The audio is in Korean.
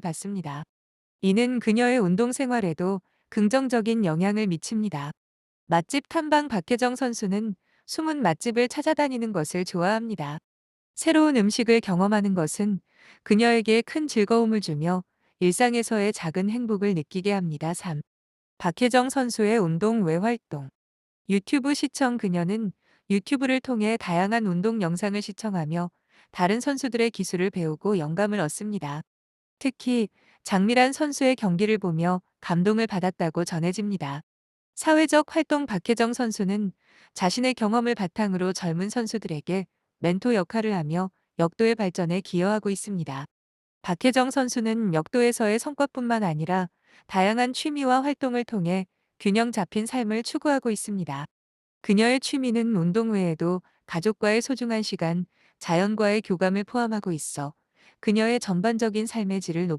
받습니다. 이는 그녀의 운동 생활에도 긍정적인 영향을 미칩니다. 맛집 탐방 박혜정 선수는 숨은 맛집을 찾아다니는 것을 좋아합니다. 새로운 음식을 경험하는 것은 그녀에게 큰 즐거움을 주며 일상에서의 작은 행복을 느끼게 합니다. 3. 박혜정 선수의 운동 외 활동. 유튜브 시청 그녀는 유튜브를 통해 다양한 운동 영상을 시청하며 다른 선수들의 기술을 배우고 영감을 얻습니다. 특히 장미란 선수의 경기를 보며 감동을 받았다고 전해집니다. 사회적 활동 박혜정 선수는 자신의 경험을 바탕으로 젊은 선수들에게 멘토 역할을 하며 역도의 발전에 기여하고 있습니다. 박혜정 선수는 역도에서의 성과뿐만 아니라 다양한 취미와 활동을 통해 균형 잡힌 삶을 추구하고 있습니다. 그녀의 취미는 운동 외에도 가족과의 소중한 시간, 자연과의 교감을 포함하고 있어 그녀의 전반적인 삶의 질을 높